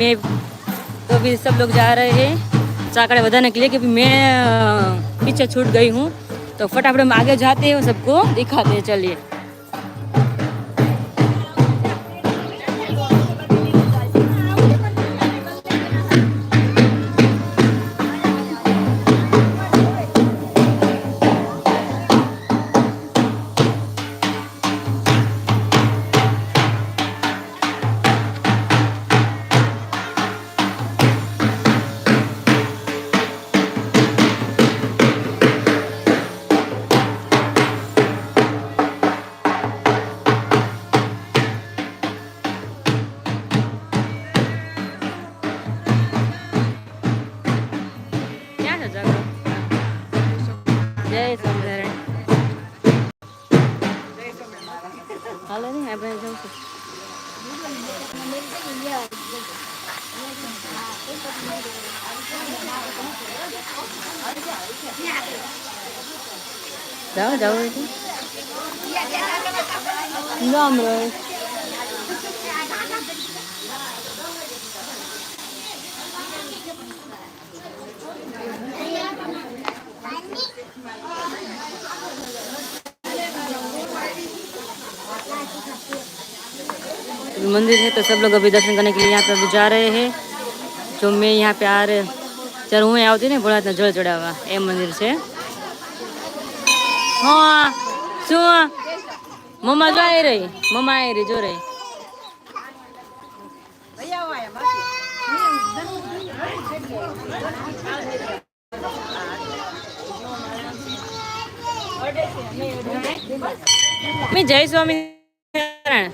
मैं तो अभी सब लोग जा रहे हैं चाकड़े बताने के लिए क्योंकि मैं अ, पीछे छूट गई हूँ तो फटाफट हम आगे जाते हैं और सबको दिखाते हैं चलिए હાલો ને આપણે જવું છે જાઓ જાઓ એટલે રામ રામ मंदिर है तो सब लोग अभी दर्शन करने के लिए यहाँ पे अभी जा रहे हैं जो मैं यहाँ पे आ रहे જ્યારે હું અહીં આવતી ને ભોળાતને જળ ચડાવવા એ મંદિર છે હા શું મમ્મા જો આવી રહી મમ્મા આવી રહી જો રહી મેં જય સ્વામી નારાયણ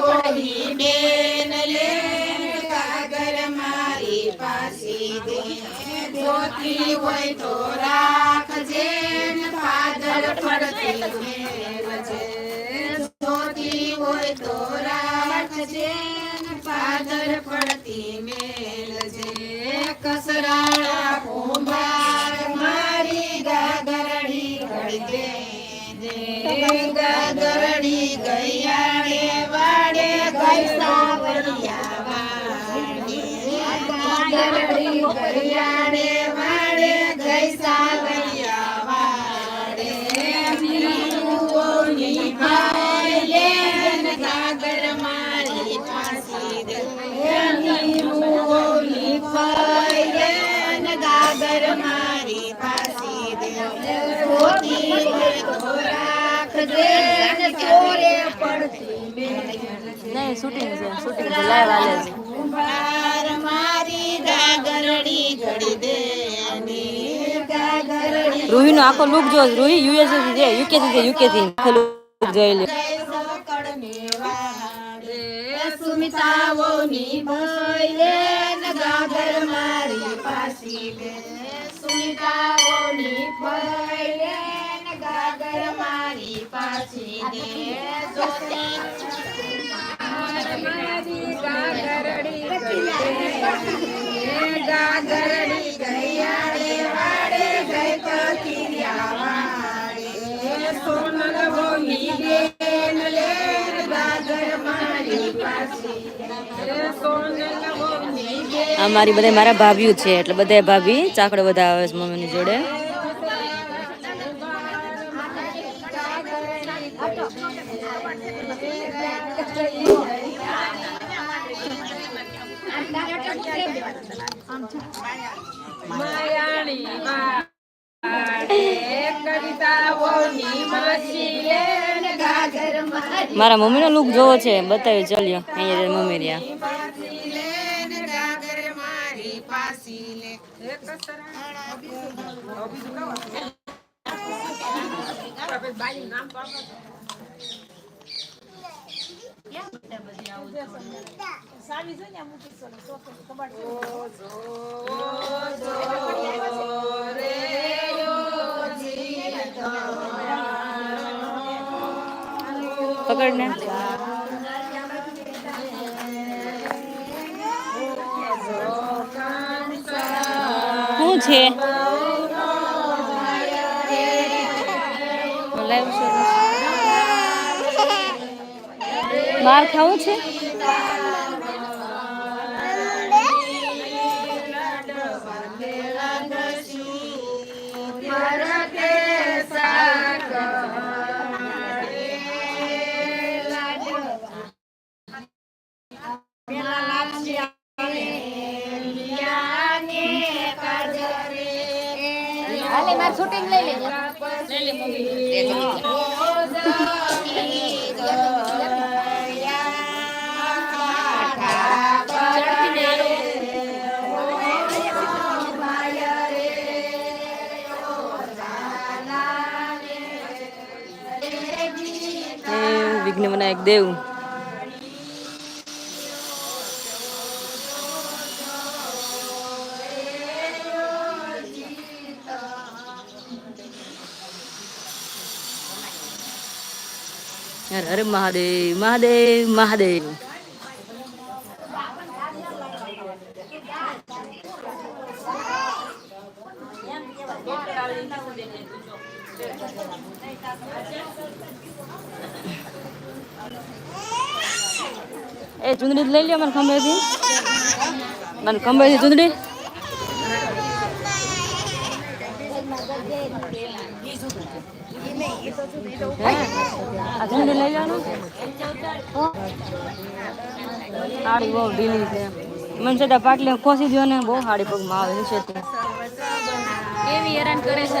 વોરી બેન લેન ગાગર મારી પાછી દે હોય તો રાખજે પાદર હોય તો રાખજે પાદર પડતી મેલજે કસરાળા ગાગરડી ગયાડે વાડે ગઈ સાવરિયા વાડે. મીરુઓની ભાઈ લેન ગાગર મારી ફાંસી દે. મીરુઓની ભાઈ લેન ગાગર મારી ફાંસી દે. ખોટી હોય તો ને ચોરે પડતી નહીં શૂટિંગ છે શૂટિંગ છે લાઈવ આલે છે. રૂહીનો આખો લુક જો રૂહી યુએસથી છે યુકે થી છે યુકે થી. આખો લુક જોઈ લે સુમિતાઓની ભયલે નગાધર મારી પાસી દે સુમિતાઓની ભયલે નગાધર મારી પાસી દે જોતી મારી ગાગરડી ગઈ ગાગરડી ગયા આ મારી બધા મારા ભાભીઓ છે, એટલે બધા ભાભી ચાકડો બધા આવે છે મમ્મીની જોડે. મારા મમ્મીનો લુક જોવો છે, બતાવ્યું, ચલ્યો, અહીંયા મમ્મી રહ્યા. પકડ શું છે? બહાર ખાવું છે? હાલે માર શૂટિંગ લઈ લેજો. હે વિઘ્ન વિનાયક દેવ. હર મહાદેવ મહાદેવ મહાદેવ. એ ચૂંદડી લઈ લ્યો મને ખંભેથી. મને ખંભેથી ચૂંદડી. આ ચૂંદડી લઈ જવાનું સાડી બહુ ઢીલી છે મને છે પાટલી ખોસી દો બહુ સાડી પગમાં આવે છે કેવી હેરાન કરે છે.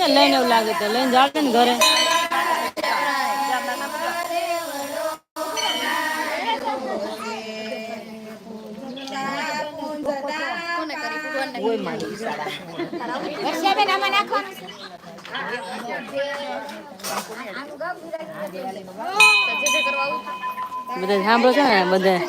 ને લઈને એવું લાગે તો લઈને જાળે ને ઘરે. બધા સાંભળો છો ને બધા?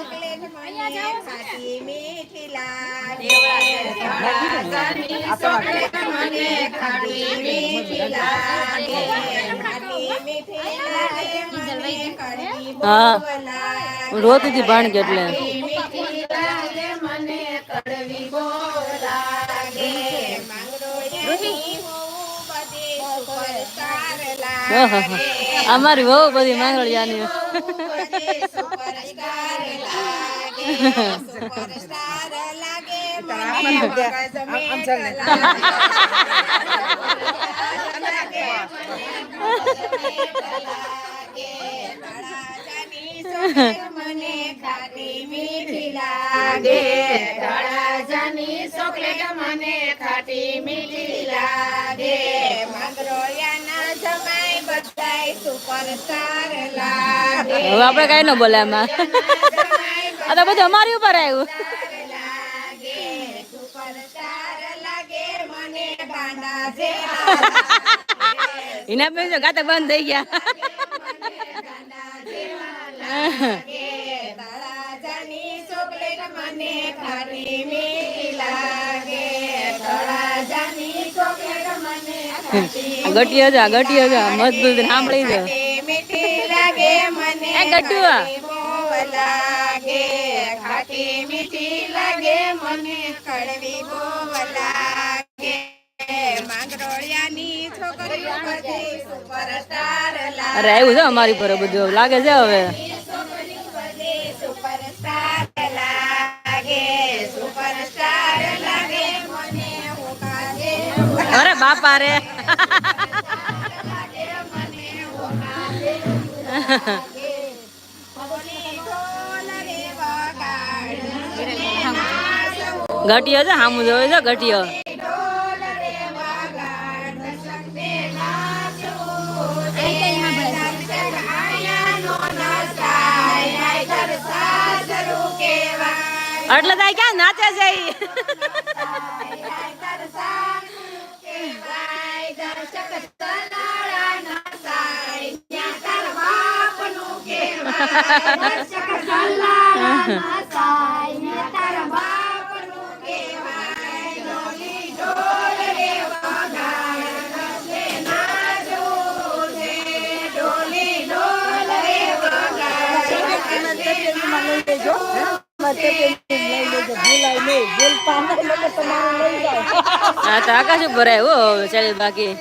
હું રોતી હતી ભાણ કે એટલે આહાહા. અમારી બહુ બધી માંગણિયાની મને ખાટી મીઠી લાગે તળાજાની ચોકલેટ મને ખાટી મીઠી લાગે માંગરોળિયાના જમાઈ બધાય સુપરસ્ટાર લાગે હવે આપણે કઈ ન બોલે આમાં આ તો બધું અમારી ઉપર આવ્યું હિનાબેન જો ગાતા બંધ થઈ ગયા. ગટિયો જા ગટિયો જા મજબૂત સાંભળી જા. એ અરે, આવ્યું છે અમારી પર બધું લાગે છે હવે. અરે, બાપા રે. ઘટિયો છે સામું જોવે છે ઘટીઓ એટલે તાય ક્યાં નાચે છે ઈ? હા તો આકાશ ઉપર આવ્યો ચાલ બાકી.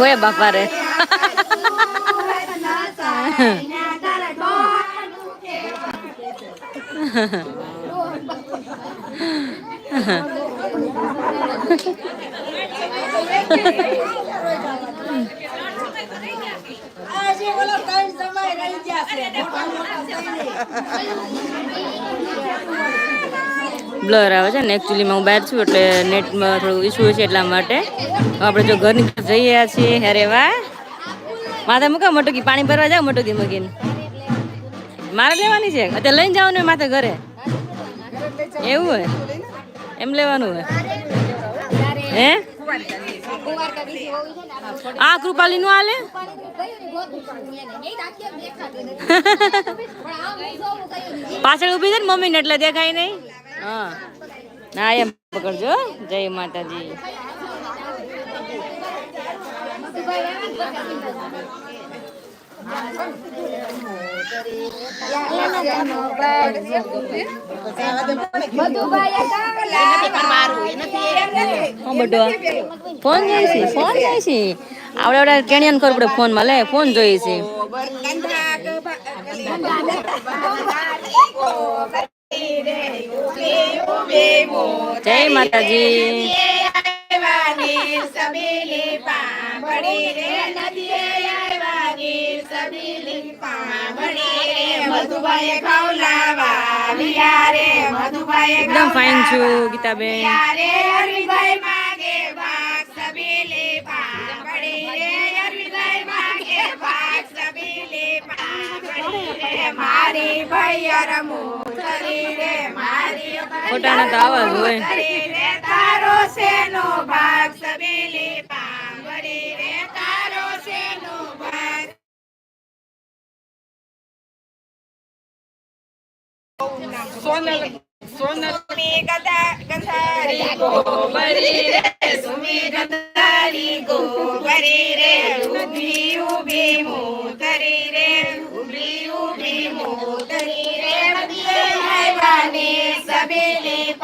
ઓય બાપા રે. બ્લર આવે છે ને એકચ્યુઅલીમાં હું બહાર છું એટલે નેટમાં થોડું ઇસ્યુ છે એટલા માટે. આપણે જો ઘરની જઈ રહ્યા છીએ, અરે વાહ. માથે મૂકો મોટુકી પાણી ભરવા જાવ મોટુકી મૂકીને. મારે લેવાની છે? અત્યારે લઈને જવાનું માથે ઘરે? એવું હોય? એમ લેવાનું હોય? હે? આ કૃપાલી નું હાલે? પાછળ ઊભી છે ને મમ્મી ને એટલે દેખાય નહીં? હા. ના એમ પકડજો જય માતાજી. ફોન જોઈ છે ફોન જોઈ છે આવડે આવડે કેણિયાન કરવું પડે ફોનમાં લે ફોન જોઈ જય માતાજી. મધુભાઈ ખવલાવા વિયારે મધુભાઈ એકદમ ફાઇન છું ગીતાબેન. રે હરિભાઈ માગે ભાગ સબીલે પાંભળી રે હરિભાઈ માગે ભાગ સબીલે રે મારી ભાઈ રમુ તરી રે મારી ખોટાના તો આવાજ હોય. તારો સેનો ભાગ સુમી ગદા ગંધારી ગોબરી રે, સુમી ગંધારી ગોબરી રે, ઊભી ઊભી મોતરી રે, ઊભી ઊભી મોતરી રે. આવ્યાની સબેલી